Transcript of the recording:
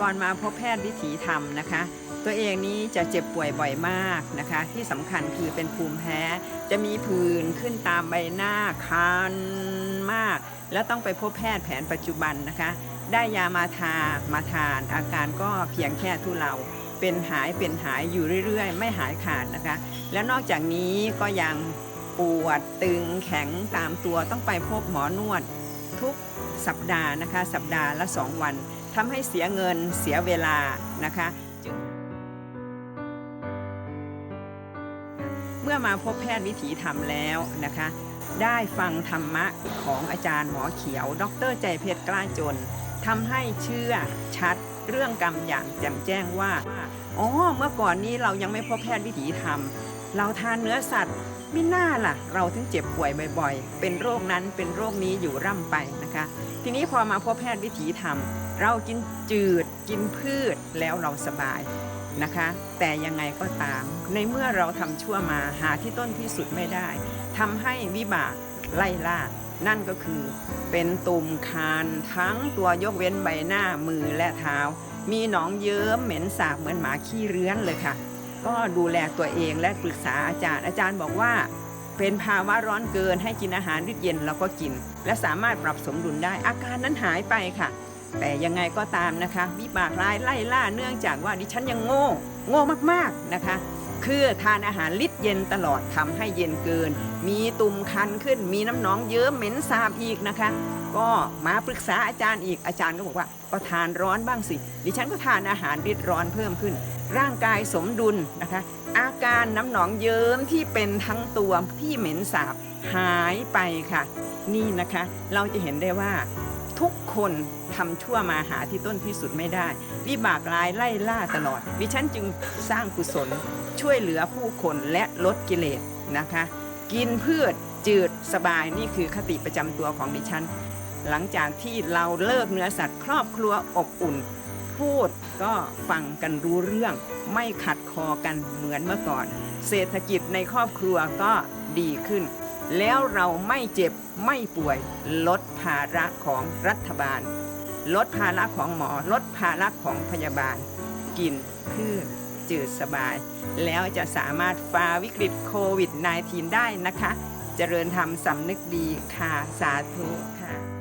ก่อนมาพบแพทย์วิถีธรรมนะคะ ตัวเองนี้จะเจ็บป่วยบ่อยมากนะคะ ที่สำคัญคือเป็นภูมิแพ้ จะมีผื่นขึ้นตามใบหน้าคันมาก แล้วต้องไปพบแพทย์แผนปัจจุบันนะคะ ได้ยามาทามาทาน อาการก็เพียงแค่ทุเลาเป็นหายเป็นหายอยู่เรื่อยๆ ไม่หายขาดนะคะ แล้วนอกจากนี้ก็ยังปวดตึงแข็งตามตัวต้องไปพบหมอนวดทุกสัปดาห์นะคะ สัปดาห์ละ 2 วัน ทำให้เสียเงินเสียเวลานะคะเมื่อมาพบแพทย์วิถีธรรมแล้วนะคะ ได้ฟังธรรมะของอาจารย์หมอเขียว ดรใจเพชรกล้าจนทำให้เชื่อชัดเรื่องกรรมอย่างแจ่มแจ้งว่าอ๋อเมื่อก่อนนี้เรายังไม่พบแพทย์วิถีธรรม เราทานเนื้อสัตว์ ม่น่าล่ะ เราถึงเจ็บป่วยบ่อยๆ เป็นโรคนั้นเป็นโรคนี้อยู่ร่ำไปนะคะ ทีนี้พอมาพบแพทย์วิถีธรรม เรากินจืดกินพืชแล้วเราสบายนะคะ แต่ยังไงก็ตาม ในเมื่อเราทำชั่วมาหาที่ต้นที่สุดไม่ได้ทำให้วิบากไล่ล่า นั่นก็คือเป็นตุ่มคานทั้งตัวยกเว้นใบหน้ามือและเท้า มีหนองเยิ้มเหม็นสาบเหมือนหมาขี้เรื้อนเลยค่ะ ก็ดูแลตัวเองและปรึกษาอาจารย์ อาจารย์บอกว่า เป็นภาวะร้อนเกินให้กินอาหารริดเย็นเราก็กิน และสามารถปรับสมดุลได้ อาการนั้นหายไปค่ะ แต่ยังไงก็ตามนะคะ วิบากร้ายไล่ล่าเนื่องจากว่าดิฉันยังโง่ โง่มากๆนะคะ คือทานอาหารลิดเย็นตลอดทำให้เย็นเกิน มีตุ่มคันขึ้น มีน้ำหนองเยิ้มเหม็นสาบอีกนะคะ ก็มาปรึกษาอาจารย์อีกอาจารย์ก็บอกว่าก็ทานร้อนบ้างสิ ดิฉันก็ทานอาหารริดร้อนเพิ่มขึ้น ร่างกายสมดุลนะคะ อาการน้ำหนองเยิ้มที่เป็นทั้งตัวที่เหม็นสาบหายไปค่ะ นี่นะคะเราจะเห็นได้ว่าทุกคนทำชั่วมาหาที่ต้นที่สุดไม่ได้ วิบากร้ายไล่ล่าตลอด ดิฉันจึงสร้างกุศล ช่วยเหลือผู้คนและลดกิเลสนะคะ กินพืชจืดสบายนี่คือคติประจำตัวของดิฉัน หลังจากที่เราเลิกเนื้อสัตว์ครอบครัวอบอุ่น พูดก็ฟังกันรู้เรื่อง ไม่ขัดคอกันเหมือนเมื่อก่อน เศรษฐกิจในครอบครัวก็ดีขึ้น แล้วเราไม่เจ็บไม่ป่วยลดภาระของรัฐบาล ลดภาระของหมอ ลดภาระของพยาบาล กินพืช จืดสบาย แล้วจะสามารถฝ่าวิกฤตโควิด -19 ได้นะคะ เจริญธรรมสำนึกดีค่ะ สาธุค่ะ